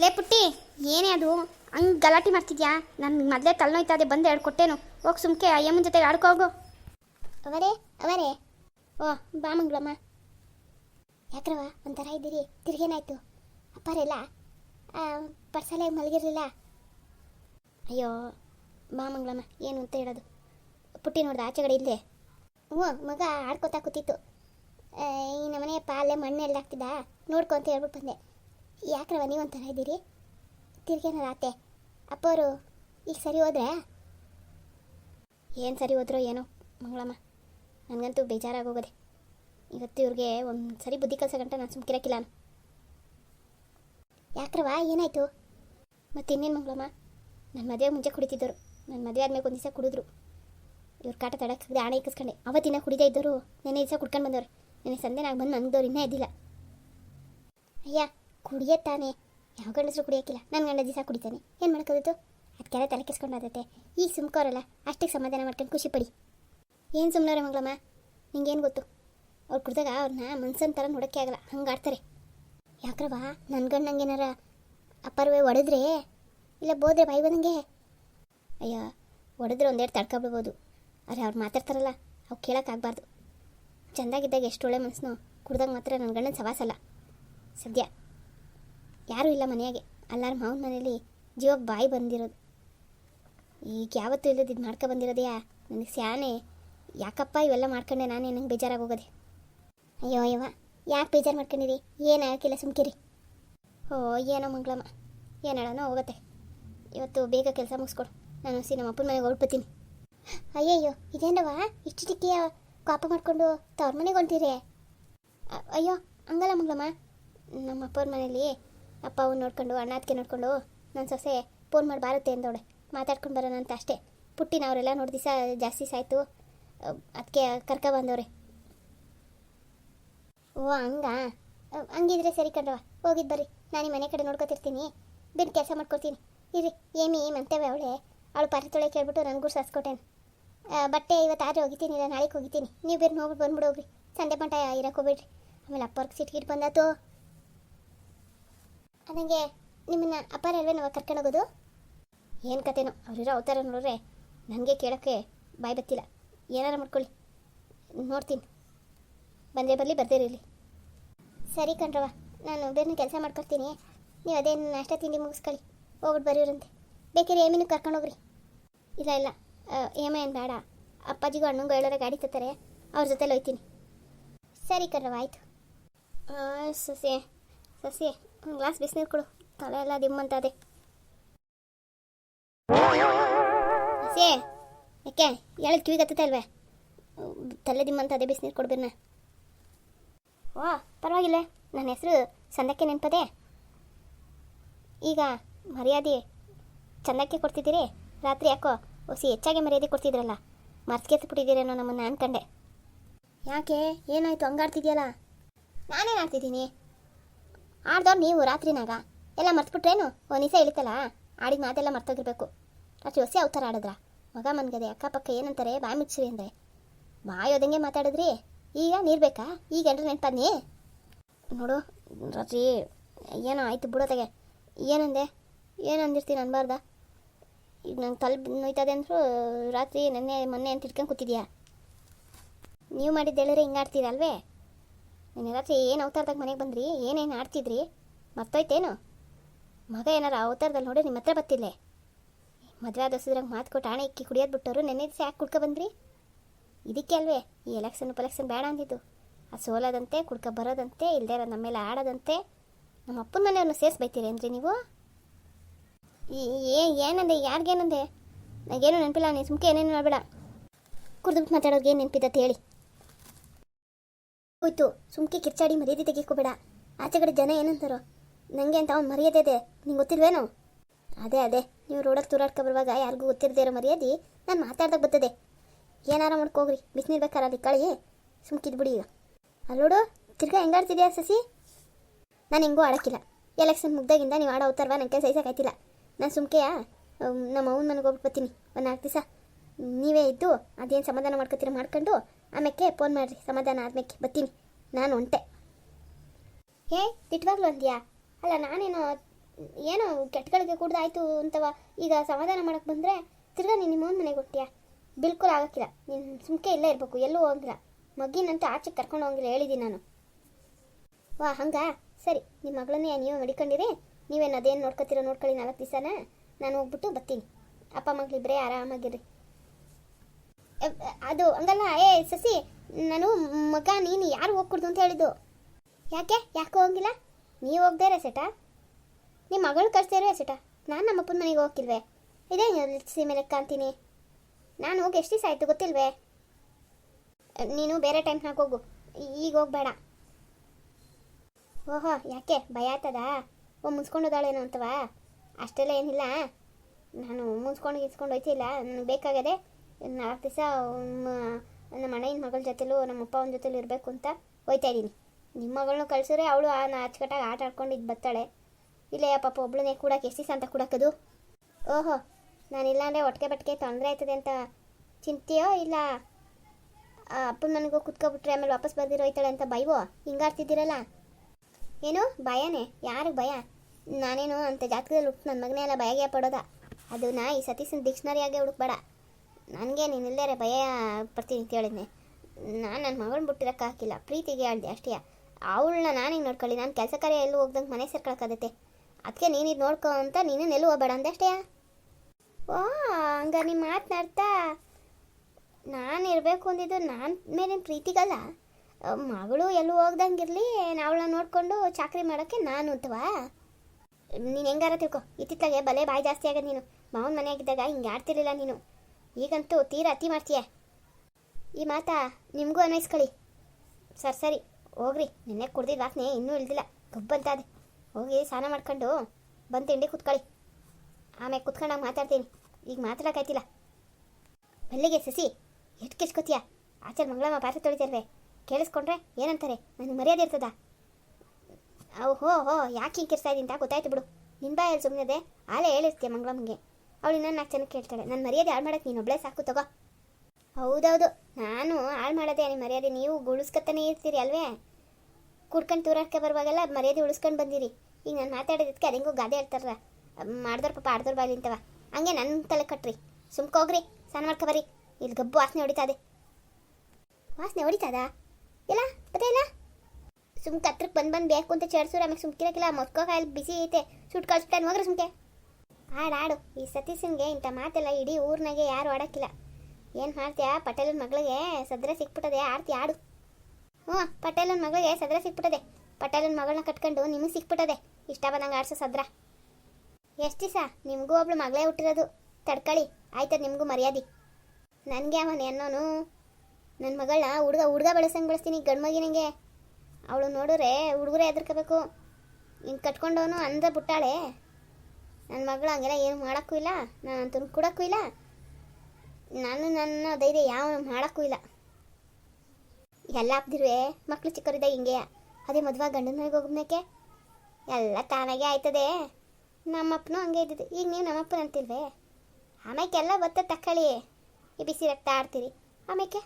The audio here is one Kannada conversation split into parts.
ಲೇ ಪುಟ್ಟಿ, ಏನೇ ಅದು? ಹಂಗೆ ಗಲಾಟೆ ಮಾಡ್ತಿದ್ಯಾ? ನಾನು ಮೊದಲೇ ತಲೆನೋಯ್ತಾ ಅದೇ ಬಂದು ಎರಡು ಹೋಗಿ ಸುಮ್ಕೆ ಅಯ್ಯಮ್ಮನ ಜೊತೆಗೆ ಆಡ್ಕೋಗು ಅವರೇ ಅವರೇ. ಓ, ಬಾ ಮಂಗಳಮ್ಮ. ಯಾಕ್ರವ ಒಂಥರ ಇದ್ದೀರಿ? ತಿರ್ಗೇನಾಯ್ತು ಅಪ್ಪಾರೆಲ್ಲ ಪರ್ಸಲಾಗಿ ಮಲಗಿರಲಿಲ್ಲ? ಅಯ್ಯೋ, ಬಾ ಮಂಗಳಮ್ಮ, ಏನು ಅಂತ ಹೇಳೋದು. ಪುಟ್ಟಿ ನೋಡ್ದ, ಆಚೆ ಕಡೆ ಇಲ್ಲೇ ಹ್ಞೂ, ಮಗ ಆಡ್ಕೋತಾ ಕೂತಿತ್ತು. ಈ ನಮ್ಮನೆ ಪಾಲೆ ಮಣ್ಣೆಲ್ಲ ಹಾಕ್ತಿದ್ದ ನೋಡ್ಕೊ ಅಂತ ಹೇಳ್ಬಿಟ್ಟು ಬಂದೆ. ಯಾಕ್ರವ ನೀವು ಒಂಥರ ಇದ್ದೀರಿ? ತಿರ್ಗೇನ ರಾತೆ ಅಪ್ಪವರು ಈಗ ಸರಿ ಹೋದ್ರೆ? ಏನು ಸರಿ ಹೋದ್ರೋ ಏನೋ, ಮಂಗಳಮ್ಮ. ನನಗಂತೂ ಬೇಜಾರಾಗೋಗದೆ. ಇವತ್ತು ಇವ್ರಿಗೆ ಒಂದು ಸರಿ ಬುದ್ಧಿ ಕಲ್ಸೋ ಗಂಟ ನಾನು ಸುಮ್ಕಿರಕ್ಕಿಲ್ಲ ನಾನು ಯಾಕ್ರವ, ಏನಾಯಿತು? ಮತ್ತೆ ಇನ್ನೇನು ಮಂಗಳಮ್ಮ? ನನ್ನ ಮದುವೆ ಮುಂಚೆ ಕುಡಿತಿದ್ದರು. ನನ್ನ ಮದುವೆ ಆದ್ಮೇಲೆ ಒಂದು ದಿವಸ ಕುಡಿದ್ರು. ಇವ್ರು ಕಾಟ ತಡಕ್ಕಾಗದೆ ಆಣೆ ಇಕ್ಕಿಸ್ಕೊಂಡೆ. ಅವತ್ತಿನ ಕುಡಿದೇ ಇದ್ದರು ನೆನೆ ದಿವಸ ಕುಡ್ಕೊಂಡು ಬಂದವ್ರು ನೆನೆ ಸಂದೆ ನಾನು ಬಂದು ನಂದವ್ರು ಇನ್ನೂ ಇದ್ದಿಲ್ಲ ಅಯ್ಯ ಕುಡಿಯೇ ತಾನೆ ಯಾವ ಗಂಡಸರು ಕುಡಿಯೋಕ್ಕಿಲ್ಲ ನನ್ನ ಗಂಡ ದಿವಸ ಕುಡಿತಾನೆ. ಏನು ಮಾಡ್ಕೋದಿತ್ತು ಅದಕ್ಕೆಲ್ಲ ತಲೆ ಕೆಸ್ಕೊಂಡಾದತ್ತೆ ಈಗ ಸುಮ್ಕೋರಲ್ಲ ಅಷ್ಟಕ್ಕೆ ಸಮಾಧಾನ ಮಾಡ್ಕೊಂಡು ಖುಷಿ ಪಡಿ. ಏನು ಸುಮ್ಮನೆ ಮಂಗಳಮ್ಮ? ನಿಂಗೇನು ಗೊತ್ತು? ಅವ್ರು ಕುಡಿದಾಗ ಅವ್ರನ್ನ ಮನ್ಸನ್ ಥರ ನೋಡೋಕ್ಕೆ ಆಗಲ್ಲ. ಹಂಗೆ ಆಡ್ತಾರೆ. ಯಾಕ್ರವ ನನ್ನ ಗಂಡಂಗೇನಾರ ಅಪ್ಪರ್ವೇ ಒಡೆದ್ರೆ? ಇಲ್ಲ ಬೋದ್ರೆ ಬಾಯಿ ಬಂದಂಗೆ? ಅಯ್ಯ, ಒಡೆದ್ರೆ ಒಂದೆರಡು ತಡ್ಕೊಬಿಡ್ಬೋದು. ಆದರೆ ಅವ್ರು ಮಾತಾಡ್ತಾರಲ್ಲ, ಅವು ಕೇಳೋಕ್ಕಾಗಬಾರ್ದು ಚೆಂದಾಗಿದ್ದಾಗ ಎಷ್ಟು ಒಳ್ಳೆ ಮನಸ್ಸು ಕುಡ್ದಾಗ ಮಾತ್ರ ನನ್ನ ಗಂಡನ ಸವಾಸಲ್ಲ. ಸದ್ಯ. ಯಾರೂ ಇಲ್ಲ ಮನೆಯಾಗೆ. ಅಲ್ಲಾರು ಮಾವನ ಮನೇಲಿ ಜೀವ ಬಾಯಿ ಬಂದಿರೋದು. ಈಗ ಯಾವತ್ತೂ ಇಲ್ಲದ ಇದು ಮಾಡ್ಕೊ ಬಂದಿರೋದೆಯಾ? ನನಗೆ ಸ್ಯಾನೆ. ಯಾಕಪ್ಪ ಇವೆಲ್ಲ ಮಾಡ್ಕೊಂಡೆ ನಾನೇ, ನಂಗೆ ಬೇಜಾರಾಗೋಗದೆ. ಅಯ್ಯೋ ಅಯ್ಯವ ಯಾಕೆ ಬೇಜಾರು ಮಾಡ್ಕೊಂಡಿರಿ? ಏನು ಆಗಿಲ್ಲ ಸುಮ್ಕಿರಿ. ಓ ಏನೋ ಮಂಗಳಮ್ಮ. ಏನು ಹೋಗುತ್ತೆ. ಇವತ್ತು ಬೇಗ ಕೆಲಸ ಮುಗಿಸ್ಕೊಡು. ನಾನು ಸಿ ನಮ್ಮ ಅಪ್ಪನ ಮನೆಗೆ ಹೊರಡ್ಬತ್ತೀನಿ ಅಯ್ಯಯ್ಯೋ ಇದೇನವ ಇಷ್ಟು ಟಿಕ್ಕಿಯ ಕಾಪ ಮಾಡಿಕೊಂಡು ತವ್ರ ಮನೆಗೆ ಹೊಂಟಿರಿ. ಅಯ್ಯೋ, ಹಂಗಲ್ಲ ಮಂಗಳಮ್ಮ. ನಮ್ಮ ಅಪ್ಪನ ಮನೇಲಿ ಅಪ್ಪ ಅವ್ನು ನೋಡ್ಕೊಂಡು ಅಣ್ಣಾದಕ್ಕೆ ನೋಡ್ಕೊಂಡು ನನ್ನ ಸೊಸೆ ಫೋನ್ ಮಾಡಿ ಬಾರುತ್ತೆ ಅಂದವಳೆ. ಮಾತಾಡ್ಕೊಂಡು ಬರೋಣ ಅಂತ ಅಷ್ಟೇ. ಪುಟ್ಟಿನ ಅವರೆಲ್ಲ ನೋಡಿ ದಿವಸ ಜಾಸ್ತಿ ಸಾಯ್ತು. ಅದಕ್ಕೆ ಕರ್ಕ ಬಂದವ್ರೆ. ಓ, ಹಂಗಾ? ಹಂಗಿದ್ರೆ ಸರಿ ಕಣ್ರವ ಹೋಗಿದ್ದು ಬರ್ರಿ. ನಾನು ಮನೆ ಕಡೆ ನೋಡ್ಕೊತಿರ್ತೀನಿ. ಬಿನ್ ಕೆಲಸ ಮಾಡ್ಕೊತೀನಿ ಇರಿ ಏಮಿ ಮಂತೇವೆ ಅವಳೆ. ಅವಳು ಪಾತ್ರೆ ತೊಳೆ ಕೇಳ್ಬಿಟ್ಟು ನನಗೂ ಸಾಸ್ಕೊಟ್ಟೇನು. ಬಟ್ಟೆ ಇವತ್ತು ಆದರೆ ಹೋಗಿತೀನಿ, ಇಲ್ಲ ನಾಳೆಗೆ ಹೋಗಿತೀನಿ. ನೀವು ಬೇರೆ ನೋಡ್ಬಿಟ್ಟು ಬಂದ್ಬಿಡು ಹೋಗ್ರಿ ಸಂಡೆ ಮಟ್ಟ ಇರಕ್ಕೆ ಹೋಗ್ಬೇಡ್ರಿ. ಆಮೇಲೆ ಅಪ್ಪವ್ರಿಗೆ ಸಿಟ್ಟಿಗೆ ಬಂದಾತು. ಅದಂಗೆ ನಿಮ್ಮನ್ನ ಅಪ್ಪ ಅಲ್ವೇ ನಾವು ಕರ್ಕೊಂಡು ಹೋಗೋದು ಏನು ಕತೆನೋ ಅವರಿರೋ ಅವತಾರ ನೋಡ್ರೆ ನನಗೆ ಕೇಳೋಕ್ಕೆ ಬಾಯಿ ಬತ್ತಿಲ್ಲ. ಏನಾರ ಮಾಡ್ಕೊಳ್ಳಿ. ನೋಡ್ತೀನಿ. ಬಂದರೆ ಬರಲಿ, ಬರ್ದೇ ಇರಲಿ. ಸರಿ ಕಣ್ರವ್ವ, ನಾನು ಬೇರೆ ಕೆಲಸ ಮಾಡ್ಕೊಡ್ತೀನಿ. ನೀವು ಅದೇ ನಾಷ್ಟ ತಿಂಡಿ ಮುಗಿಸ್ಕೊಳ್ಳಿ. ಹೋಗ್ಬಿಟ್ಟು ಬರೀವ್ರಂತೆ ಬೇಕಾದ್ರೆ ಏಮಿನೂ ಕರ್ಕೊಂಡು ಹೋಗ್ರಿ ಇಲ್ಲ. ಇಲ್ಲ ಏಮೇನು ಬೇಡ. ಅಪ್ಪಾಜಿಗೂ ಅಣ್ಣಂಗೂ ಹೇಳೋರ ಗಾಡಿ ತತ್ತಾರೆ ಅವ್ರ ಜೊತೆಲಿ ಹೋಯ್ತೀನಿ. ಸರಿ ಕಣ್ರವ ಆಯಿತು. ಸಸಿ. ಸಸಿ ಗ್ಲಾಸ್ ಬಿಸಿನೀರು ಕೊಡು. ತಲೆ ಎಲ್ಲ ದಿಮ್ಮಂತದೆ. ಸೇ ಯಾಕೆ ಹೇಳಿ ಕಿವಿಗೆ ಹತ್ತತೆ ಅಲ್ವೇ? ತಲೆ ದಿಮ್ಮಂತದೆ ಬಿಸಿನೀರು ಕೊಡ್ಬೇನ ಓ, ಪರವಾಗಿಲ್ಲ. ನನ್ನ ಹೆಸರು ಸಂದಕ್ಕೆ ನೆನಪದೆ. ಈಗ ಮರ್ಯಾದೆ ಚಂದಕ್ಕೆ ಕೊಡ್ತಿದ್ದೀರಿ? ರಾತ್ರಿ ಯಾಕೋ ಹೊಸಿ ಹೆಚ್ಚಾಗಿ ಮರ್ಯಾದೆ ಕೊಡ್ತಿದ್ರಲ್ಲ? ಮರ್ತ್ಕೆತ್ಬಿಟ್ಟಿದ್ದೀರೇನೋ ನಮ್ಮನ್ನು ಅನ್ಕಂಡೆ. ಯಾಕೆ? ಏನಾಯ್ತು? ಹಂಗಾಡ್ತಿದ್ಯಲ್ಲ? ನಾನೇನು ಆಡ್ತಿದ್ದೀನಿ ಆಡ್ದವ್ರು ನೀವು ರಾತ್ರಿನಾಗ? ಎಲ್ಲ ಮರ್ತ್ಬಿಟ್ರೇನು? ನಿಸ ಇಳಿತಲ್ಲ? ಆಡಿದ ಮಾತೆಲ್ಲ ಮರ್ತೋಗಿರ್ಬೇಕು. ರಾತ್ರಿ ಹೊಸ ಅವತಾರ ಆಡಿದ್ರ. ಮಗ ಮನ್ಗದೆ, ಅಕ್ಕಪಕ್ಕ ಏನಂತಾರೆ, ಬಾಯಿ ಮುಚ್ಚಿರಿ ಅಂದರೆ. ಬಾಯೋದಂಗೆ ಮಾತಾಡಿದ್ರಿ? ಈಗ ನೀರು ಬೇಕಾ? ಈಗ ಏನ್ರ ನೆನ್ಪದ್ನಿ? ನೋಡು, ರಾತ್ರಿ ಏನೋ ಆಯಿತು ಬಿಡೋತಾಗೆ ಏನಂದೆ? ಏನು ಅಂದಿರ್ತೀನಿ ಅನ್ಬಾರ್ದ ಈಗ ನಂಗೆ ತಲೆ ನೋಯ್ತದೆ ಅಂದರು, ರಾತ್ರಿ ನೆನ್ನೆ, ಮೊನ್ನೆ ಅಂತ ಇಟ್ಕೊಂಡು ಕೂತಿದ್ಯಾ? ನೀವು ಮಾಡಿದ್ದೇಳಿದ್ರೆ ಹಿಂಗಾಡ್ತೀರಲ್ವೇ ರಾತ್ರಿ ಏನು ಅವತಾರದಾಗ ಮನೆಗೆ ಬಂದ್ರಿ? ಏನೇನು ಆಡ್ತಿದ್ರಿ? ಮರ್ತೋಯ್ತೇನು? ಮಗ ಏನಾರ ಅವತಾರದಲ್ಲಿ ನೋಡಿ ನಿಮ್ಮ ಹತ್ರ ಬತ್ತಿಲ್ಲೇ ಮದುವೆ ಆದಸಿದ್ರಾಗ ಮಾತು ಕೊಟ್ಟು ಆಣೆ ಇಕ್ಕಿ ಕುಡಿಯೋದು ಬಿಟ್ಟವರು ನೆನ್ನೆ ದಿವಸ ಯಾಕೆ ಕುಡ್ಕೊ ಬಂದ್ರಿ? ಇದಕ್ಕೆ ಅಲ್ವೇ, ಈ ಎಲೆಕ್ಷನ್ ಪಲೆಕ್ಷನ್ ಬೇಡ ಅಂದಿದ್ದು. ಅದು ಸೋಲೋದಂತೆ, ಕುಡ್ಕೊ ಬರೋದಂತೆ ಇಲ್ಲದೆ ಇರೋ ನಮ್ಮ ಮೇಲೆ ಆಡೋದಂತೆ. ನಮ್ಮ ಅಪ್ಪನ ಮನೆಯವ್ರನ್ನ ಸೇರಿಸಿ ಅಂದ್ರಿ ನೀವು? ಏ, ಏನಂದೆ, ಯಾರಿಗೇನಂದೆ? ನನಗೇನು ನೆನಪಿಲ್ಲ ನೀನು ಸುಮ್ಕೆ ಏನೇನು ಮಾಡಬೇಡ ಕುಡ್ದುಬಿಟ್ಟು ಮಾತಾಡೋರ್ಗೆ ಏನು ನೆನಪಿದ್ದತ್ತೆ ಹೇಳಿ. ಹೋಯ್ತು, ಸುಮ್ಕೆ ಕಿರ್ಚಾಡಿ ಮರ್ಯಾದೆ ತೆಗಿಕೋಬೇಡ ಆಚೆ ಕಡೆ ಜನ ಏನಂತಾರೋ ನನಗೆ ಅಂತ ಅವ್ನು ಮರ್ಯಾದೆ ಇದೆ, ನಿಂಗೆ ಗೊತ್ತಿಲ್ವೇನು? ಅದೇ ಅದೇ. ನೀವು ರೋಡಲ್ಲಿ ತೂರಾಡ್ಕೊ ಬರುವಾಗ ಯಾರಿಗೂ ಗೊತ್ತಿರದೇ ಇರೋ ಮರ್ಯಾದೆ ನಾನು ಮಾತಾಡ್ದಾಗ ಬರ್ತದೆ. ಏನಾರ ಮಾಡ್ಕೋಗ್ರಿ ಬಿಸಿನೀರು ಬೇಕಾರೆ ಅಲ್ಲಿ ಕಳಿ? ಸುಮ್ಕಿದ್ಬಿಡಿ ಈಗ. ಅಲ್ಲೋಡು ತಿರ್ಗಾ ಹೆಂಗಾಡ್ತಿದ್ಯಾ ಸಸಿ? ನಾನು ಹೆಂಗೂ ಆಡೋಕ್ಕಿಲ್ಲ. ಎಲೆಕ್ಷನ್ ಮುಗ್ದಾಗಿಂದ ನೀವು ಆಡೋ ಅವತಾರವ ನನಗೆ ಆಯ್ತಿಲ್ಲ. ನಾನು ಸುಮ್ಕೆಯಾ? ನಮ್ಮ ಅವ್ನ ಮನೆಗೆ ಹೋಗ್ಬಿಟ್ಟು ಬರ್ತೀನಿ. ಒಂದು ನಾಲ್ಕು ದಿವಸ. ನೀವೇ ಇದ್ದು ಅದೇನು ಸಮಾಧಾನ ಮಾಡ್ಕೊತೀರ ಮಾಡ್ಕೊಂಡು ಆಮೇಲೆ ಫೋನ್ ಮಾಡಿರಿ. ಸಮಾಧಾನ ಆದ್ಮೇಲೆ ಬರ್ತೀನಿ. ನಾನು ಹೊಂಟೆ ಹೇ ತಿಟ್ವಾಗ್ಲು ಅಂದ್ಯಾ? ಅಲ್ಲ, ನಾನೇನು ಏನೋ ಕೆಟ್ಟಗಳಿಗೆ ಕುಡ್ದಾಯ್ತು ಅಂತವ. ಈಗ ಸಮಾಧಾನ ಮಾಡಕ್ಕೆ ಬಂದರೆ ತಿರ್ಗಾ ನೀನು ನಿಮ್ಮವನ ಮನೆಗೆ ಹೊಟ್ಟಿಯಾ ಬಿಲ್ಕುಲ್ ಆಗೋಕ್ಕಿಲ್ಲ. ನೀನು ಸುಮ್ಕೆ ಇಲ್ಲೇ ಇರಬೇಕು, ಎಲ್ಲೂ ಹೋಗಿಲ್ಲ. ಮಗಿನಂತೂ ಆಚೆ ಕರ್ಕೊಂಡು ಹೋಗಿಲ್ಲ ಹೇಳಿದ್ದೀನಿ ನಾನು. ವಾ, ಹಂಗಾ? ಸರಿ ನಿಮ್ಮ ಮಗಳನ್ನೇ ನೀವು ಮಡಿಕೊಂಡಿರಿ. ನೀವೇನು ಅದೇನು ನೋಡ್ಕೊತೀರೋ ನೋಡ್ಕೊಳ್ಳಿ ನಾಲ್ಕು ದಿವಸನ. ನಾನು ಹೋಗ್ಬಿಟ್ಟು ಬರ್ತೀನಿ. ಅಪ್ಪ ಮಗಳಿಬ್ಬರೇ ಆರಾಮಾಗಿರ್ರಿ. ಅದು ಹಂಗಲ್ಲ. ಏ, ಸಸಿ, ನಾನು ಮಗ, ನೀನು ಯಾರು ಹೋಗ್ಕೊಡ್ದು ಅಂತ ಹೇಳಿದ್ದು? ಯಾಕೆ? ಯಾಕೆ ಹೋಗಿಲ್ಲ? ನೀವು ಹೋಗ್ದೇ ರೆಸೆಟ ನಿಮ್ಮ ಮಗಳು ಕಳಿಸ್ತಾ ಇರೋ ರೆಸೆಟ ನಾನು ನಮ್ಮ ಅಪ್ಪನ ಮನೆಗೆ ಹೋಗ್ತಿಲ್ವೇ? ಇದೇ ಸೀಮೆ ಲೆಕ್ಕ ಅಂತೀನಿ ನಾನು ಹೋಗಿ ಎಷ್ಟು ದಿವಸ ಆಯಿತು ಗೊತ್ತಿಲ್ವೇ? ನೀನು ಬೇರೆ ಟೈಮ್ ಹೋಗು. ಈಗ ಹೋಗ್ಬೇಡ. ಓಹೋ, ಯಾಕೆ? ಭಯ ಆಯ್ತದ ಓ, ಮುನ್ಸ್ಕೊಂಡು ಹೋದಾಳೇನೋ ಅಂತವಾ? ಅಷ್ಟೆಲ್ಲ ಏನಿಲ್ಲ. ನಾನು ಮುನ್ಸ್ಕೊಂಡು ಗಿನ್ಸ್ಕೊಂಡು ಹೋಯ್ತಿಲ್ಲ. ನನಗೆ ಬೇಕಾಗದೆ ನಾಲ್ಕು ದಿವಸ ನಮ್ಮ ಅಣ್ಣನ ಮಗಳ ಜೊತೆಲೂ, ನಮ್ಮ ಅಪ್ಪ ಅವನ ಜೊತೆಲೂ ಇರಬೇಕು ಅಂತ ಹೋಯ್ತಾ ಇದ್ದೀನಿ. ನಿಮ್ಮ ಮಗಳನ್ನೂ ಕಳ್ಸಿದ್ರೆ ಅವಳು ಆ ಅಚ್ಚುಕಟ್ಟಾಗಿ ಆಟ ಆಡ್ಕೊಂಡು ಇದು ಬರ್ತಾಳೆ. ಇಲ್ಲೇ ಪಾಪ ಒಬ್ಳನ್ನೇ ಕೂಡಕ್ಕೆ ಎಷ್ಟು ದಿವಸ ಅಂತ ಕೂಡಕ್ಕದು? ಓಹೋ, ನಾನು ಅಂದರೆ ಒಟ್ಟಿಗೆ ಬಟ್ಟಿಗೆ ತೊಂದರೆ ಆಯ್ತದೆ ಅಂತ ಚಿಂತೆಯೋ ಇಲ್ಲ ಅಪ್ಪನ ಮನೆಗೂ ಕುತ್ಕೊಬಿಟ್ರೆ ಆಮೇಲೆ ವಾಪಸ್ ಬರ್ದಿರೋಯ್ತಾಳೆ ಅಂತ ಬೈವೋ ಹಿಂಗಾಡ್ತಿದ್ದೀರಲ್ಲ ಏನು, ಭಯನೇ? ಯಾರಿಗೆ ಭಯ? ನಾನೇನು ಅಂತ ಜಾತಕದಲ್ಲಿ ಹುಟ್ಟು ನನ್ನ ಮಗನೇ ಎಲ್ಲ ಭಯಗೆ ಪಡೋದ. ಅದು ನಾಯಿ ಈ ಸತೀಶನ ಡಿಕ್ಷನರಿಯಾಗೆ ಹುಡುಕ್ಬೇಡ. ನನಗೆ ನೀನು ಇಲ್ಲದೇ ಭಯ ಪಡ್ತೀನಿ ಅಂತ ಹೇಳಿದ್ನೆ. ನಾನು ನನ್ನ ಮಗಳನ್ನ ಬಿಟ್ಟಿರೋಕ್ಕಾಗಿಲ್ಲ ಹಾಕಿಲ್ಲ. ಪ್ರೀತಿಗೆ ಹೇಳಿದೆ, ಅಷ್ಟೇ. ಅವಳನ್ನ ನಾನೀಗ ನೋಡ್ಕೊಳ್ಳಿ. ನಾನು ಕೆಲಸ ಕಾರ್ಯ ಎಲ್ಲೂ ಹೋಗ್ದಂಗೆ ಮನೆ ಸೇರ್ಕೊಳಕ್ಕಾಗತ್ತೆ ಅದಕ್ಕೆ ನೀನು ಇದು ನೋಡ್ಕೊ ಅಂತ ನೀನು ಎಲ್ಲೂ ಹೋಗಬೇಡ ಅಂದೆ, ಅಷ್ಟೇ. ಓ, ಹಂಗ ನಿಮ್ಮ ಮಾತನಾಡ್ತಾ ನಾನು ಇರಬೇಕು ಅಂದಿದ್ದು ನಾನು ಮೇಲಿನ ಪ್ರೀತಿಗಲ್ಲ. ಮಗಳು ಎಲ್ಲೂ ಹೋಗ್ದಂಗಿರಲಿ ಅವಳನ್ನ ನೋಡಿಕೊಂಡು ಚಾಕ್ರಿ ಮಾಡೋಕ್ಕೆ ನಾನು ಅಂತವಾ ನೀನು ಹೆಂಗಾರ ತಿಳ್ಕೊ. ಇತ್ತಿತ್ತಾಗೆ ಬಲೆ ಬಾಯಿ ಜಾಸ್ತಿ ಆಗೋದು ನೀನು. ಮಾವನ ಮನೆಯಾಗಿದ್ದಾಗ ಹಿಂಗೆ ಆಡ್ತಿರ್ಲಿಲ್ಲ ನೀನು. ಈಗಂತೂ ತೀರಾ ಅತಿ ಮಾಡ್ತೀಯ? ಈ ಮಾತಾ ನಿಮಗೂ ಅನ್ವಯಿಸ್ಕೊಳ್ಳಿ. ಸರ್, ಸರಿ, ಹೋಗ್ರಿ. ನಿನ್ನೆ ಕುಡ್ದಿದ್ದು ವಾಸನೆ ಇನ್ನೂ ಇಳ್ದಿಲ್ಲ ಗಬ್ಬಂತಾದೆ ಹೋಗಿ ಸ್ನಾನ ಮಾಡ್ಕೊಂಡು ಬಂದು ತಿಂಡಿ ಕುತ್ಕೊಳ್ಳಿ. ಆಮೇಲೆ ಕುತ್ಕೊಂಡಾಗ ಮಾತಾಡ್ತೀನಿ. ಈಗ ಮಾತಾಡೋಕ್ಕಾಯ್ತಿಲ್ಲ. ಮಲ್ಲಿಗೆ, ಸಸಿ, ಎಷ್ಟು ಕಿಸ್ಕೊತೀಯ? ಆಚೆ ಮಂಗಳಮ್ಮ ಪಾತ್ರೆ ತೊಳಿತಾರ್ವೆ. ಕೇಳಿಸ್ಕೊಂಡ್ರೆ ಏನಂತಾರೆ? ನನಗೆ ಮರ್ಯಾದೆ ಇರ್ತದ? ಓಹೋ ಹೋ ಯಾಕೆ ಹಿಂಗೆ ಇದ್ದೀನಿ ಅಂತ ಗೊತ್ತಾಯ್ತು ಬಿಡು. ನಿನ್ನ ಬಾಯಲ್ಲಿ ಸುಮ್ಮನೆ ಆಲೇ ಹೇಳಿರ್ತೀಯ ಮಂಗಳಮ್ಮಗೆ. ಅವಳು ಇನ್ನೊಂದು ನಾಲ್ಕು ಜನಕ್ಕೆ ಕೇಳ್ತಾಳೆ ನನ್ನ ಮರ್ಯಾದೆ ಹಾಳು ಮಾಡೋಕ್ಕೆ ನೀನು ಒಬ್ಬಳೇ ಸಾಕು, ತಗೋ. ಹೌದೌದು. ನಾನು ಹಾಳು ಮಾಡೋದೇ ನಿಮ್ಮ ಮರ್ಯಾದೆ. ನೀವು ಉಳಿಸ್ಕೊತಾನೆ ಇರ್ತೀರಿ ಅಲ್ವೇ? ಕುಡ್ಕೊಂಡು ತೂರಾಡ್ಕೆ ಬರುವಾಗೆಲ್ಲ ಮರ್ಯಾದೆ ಉಳಿಸ್ಕೊಂಡು ಬಂದಿರಿ. ಈಗ ನಾನು ಮಾತಾಡೋದಕ್ಕೆ ಅದಿಂಗೂ ಗಾದೆ ಹೇಳ್ತಾರ ಮಾಡ್ದವ್ರ ಪಾಪ ಆಡ್ದವ್ರ ಬಾಲಿ ಅಂತವ ಹಂಗೆ ನನ್ನ ತಲೆ ಕಟ್ರಿ. ಸುಮ್ಕೋಗ್ರಿ ಸ್ನಾನ ಮಾಡ್ಕೊ ಬರ್ರಿ. ಇಲ್ಲಿ ಗಬ್ಬು ವಾಸನೆ ಹೊಡಿತಾದೆ ವಾಸನೆ ಹೊಡಿತಾದ ಇಲ್ಲ? ಪತ್ತೆ ಇಲ್ಲ? ಸುಮ್ಕೆ ಹತ್ರಕ್ಕೆ ಬಂದು ಬಂದು ಬೇಕು ಅಂತ ಚೇಡ್ಸೂರು ಆಮೇಲೆ ಸುಮ್ಕಿರಕ್ಕಿಲ್ಲ ಮೊದ್ಕೋಕಾಯಲ್ಲಿ ಬಿಸಿ ಐತೆ. ಸುಟ್ಟು ಹೋಗ್ರಿ ಸುಮ್ಕೆ. ಆಡು ಈ ಸತೀಶನ್ಗೆ ಇಂಥ ಮಾತೆಲ್ಲ ಇಡೀ ಊರ್ನಾಗೆ ಯಾರು ಆಡೋಕ್ಕಿಲ್ಲ ಏನು ಮಾಡ್ತೀಯಾ ಪಟೇಲನ ಮಗಳಿಗೆ ಸದ್ರೆ ಸಿಕ್ಬಿಟ್ಟದೆ. ಆಡ್ತಿ ಆಡು ಹ್ಞೂ, ಪಟೇಲನ ಮಗಳಿಗೆ ಸದ್ರೆ ಸಿಕ್ಬಿಟ್ಟದೆ. ಪಟೇಲನ ಮಗಳನ್ನ ಕಟ್ಕೊಂಡು ನಿಮಗೆ ಸಿಕ್ಬಿಟ್ಟದೆ. ಇಷ್ಟ ಬಂದಂಗೆ ಆಡ್ಸೋ ಸದ್ರ. ಎಷ್ಟು ದಿವಸ? ನಿಮಗೂ ಒಬ್ಳು ಮಗಳೇ ಹುಟ್ಟಿರೋದು. ತಡ್ಕೊಳ್ಳಿ ಆಯ್ತದ ನಿಮಗೂ ಮರ್ಯಾದೆ. ನನಗೆ ಅವನು ಅನ್ನೋನು. ನನ್ನ ಮಗಳನ್ನ ಹುಡುಗ ಹುಡುಗ ಬೆಳೆಸಂಗೆ ಬೆಳೆಸ್ತೀನಿ ಗಂಡು ಮಗಿನಂಗೆ. ಅವಳು ನೋಡಿದ್ರೆ ಹುಡುಗರೇ ಹೆದರ್ಕೋಬೇಕು. ಹಿಂಗೆ ಕಟ್ಕೊಂಡವನು ಅಂದ ಬಿಟ್ಟಾಳೆ. ನನ್ನ ಮಗಳು ಹಂಗೆಲ್ಲ ಏನು ಮಾಡೋಕ್ಕೂ ಇಲ್ಲ ನಾನು ಅಂತೂ ಕೊಡೋಕ್ಕೂ ಇಲ್ಲ. ನಾನು ನನ್ನ ಧೈರ್ಯ ಯಾವ ಮಾಡೋಕ್ಕೂ ಇಲ್ಲ. ಎಲ್ಲ ಹಾಕ್ದಿರುವೆ ಮಕ್ಕಳು ಚಿಕ್ಕವರಿದ್ದ ಹಿಂಗೆ. ಅದೇ ಮದುವೆ ಗಂಡನ ಮನೆಗೆ ಹೋಗ್ಬೇಕೆ ಎಲ್ಲ ತಾನಾಗೆ ಆಯ್ತದೆ. ನಮ್ಮಪ್ಪನೂ ಹಂಗೆ ಇದ್ದಿದ್ದು. ಈಗ ನೀವು ನಮ್ಮಪ್ಪನ ಅಂತಿಲ್ವೇ ಆಮೇಕೆಲ್ಲ ಬತ್ತ ತಕ್ಕಳಿ. ಈ ಬಿಸಿ ರಕ್ತ ಆಡ್ತೀರಿ. ಆಮೇಕೆ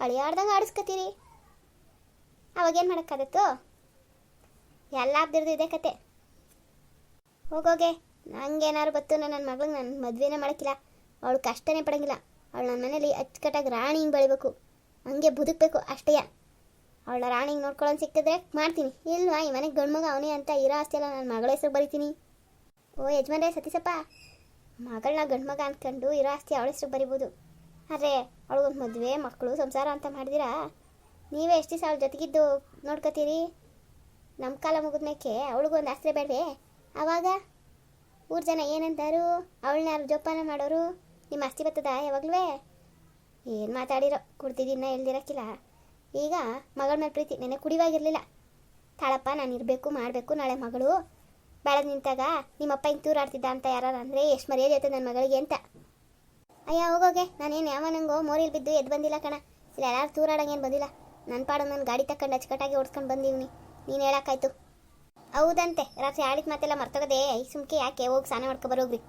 ಅಳಿಯಾಡ್ದಂಗೆ ಆಡಿಸ್ಕೊತೀರಿ. ಅವಾಗೇನು ಮಾಡೋಕ್ಕಾಗತ್ತು? ಎಲ್ಲ ಹಬ್ದಿರ್ದು ಇದೆ ಕತೆ. ಹೋಗೋಗೆ ನಂಗೇನಾದ್ರು ಬತ್ತು ನನ್ನ ಮಗಳಿಗೆ ನನ್ನ ಮದುವೆನೇ ಮಾಡೋಕ್ಕಿಲ್ಲ. ಅವಳು ಕಷ್ಟನೇ ಪಡೋಂಗಿಲ್ಲ. ಅವಳು ನನ್ನ ಮನೇಲಿ ಅಚ್ಚುಕಟ್ಟಾಗಿ ರಾಣಿ ಹಿಂಗೆ ಬೆಳಿಬೇಕು. ಹಂಗೆ ಬದುಕಬೇಕು ಅಷ್ಟೇ. ಅವಳ ರಾಣಿ ಹಿಂಗೆ ನೋಡ್ಕೊಳ್ಳೋನು ಸಿಕ್ಕಿದ್ರೆ ಮಾಡ್ತೀನಿ. ಇಲ್ವಾ, ಈ ಮನೆಗೆ ಗಂಡು ಅವನೇ ಅಂತ ಇರೋ ಆಸ್ತಿ ಎಲ್ಲ ನನ್ನ ಮಗಳ ಹೆಸರು ಬರಿತೀನಿ. ಓ, ಯಜಮಾನ್ರೆ ಸತೀಸಪ್ಪ ಮಗಳನ್ನ ಗಂಡು ಮಗ ಅಂದ್ಕೊಂಡು ಇರೋ ಆಸ್ತಿ ಅವಳ ಹೆಸರು ಬರಿಬೋದು. ಆದರೆ ಅವಳಿಗೊಂದು ಮದುವೆ ಮಕ್ಕಳು ಸಂಸಾರ ಅಂತ ಮಾಡಿದಿರಾ? ನೀವೇ ಎಷ್ಟು ದಿವಸ ಅವಳ ಜೊತೆಗಿದ್ದು ನೋಡ್ಕೋತೀರಿ? ನಮ್ಮ ಕಾಲ ಮುಗಿದ್ಮೇಕೆ ಅವಳಿಗೊಂದು ಆಸ್ತಿ ಬೇಡವೇ? ಆವಾಗ ಊರು ಜನ ಏನಂತಾರು ಅವಳನ್ನ ಜೋಪಾನ ಮಾಡೋರು? ನಿಮ್ಮ ಅಸ್ತಿ ಬರ್ತದ ಯಾವಾಗಲೂ ಏನು ಮಾತಾಡಿರೋ? ಕುಡ್ತಿದ್ದೀನ ಹೇಳ್ದಿರಕ್ಕಿಲ್ಲ. ಈಗ ಮಗಳ ಮೇಲೆ ಪ್ರೀತಿ ನೆನೆ ಕುಡಿವಾಗಿರಲಿಲ್ಲ. ತಾಳಪ್ಪ, ನಾನು ಇರಬೇಕು, ಮಾಡಬೇಕು, ನಾಳೆ ಮಗಳು. ಬೆಳೆದು ನಿಂತಾಗ ನಿಮ್ಮಪ್ಪ ಹಿಂಗೆ ತೂರಾಡ್ತಿದ್ದ ಅಂತ ಯಾರು ಅಂದರೆ ಎಷ್ಟು ಮರ್ಯಾದೆ ಆಯ್ತದೆ ನನ್ನ ಮಗಳಿಗೆ ಅಂತ. ಅಯ್ಯ ಹೋಗೋಗೆ ನಾನೇನು ಯಾವ ನಂಗೋ ಮೋರಿಲ್ ಬಿದ್ದು ಎದ್ದು ಬಂದಿಲ್ಲ ಕಣ. ಇಲ್ಲ ಯಾರು ತೂರಾಡಂಗೇನು ಬಂದಿಲ್ಲ. ನನ್ನ ಪಾಡು ನನ್ನ ಗಾಡಿ ತಕ್ಕಂಡು ಅಚ್ಚುಕಟ್ಟಾಗಿ ಓಡಿಸ್ಕೊಂಡು ಬಂದೀವ್ನಿ. ನೀನು ಹೇಳಕ್ಕಾಯ್ತು. ಹೌದಂತೆ. ರಾತ್ರಿ ಆಡಿದ ಮಾತೆಲ್ಲ ಮರ್ತೋಗದೆ ಐ ಸುಮ್ಕೆ ಯಾಕೆ ಹೋಗಿ ಸ್ನಾನ ಮಾಡ್ಕೊ ಬರೋಗ್ರಿ?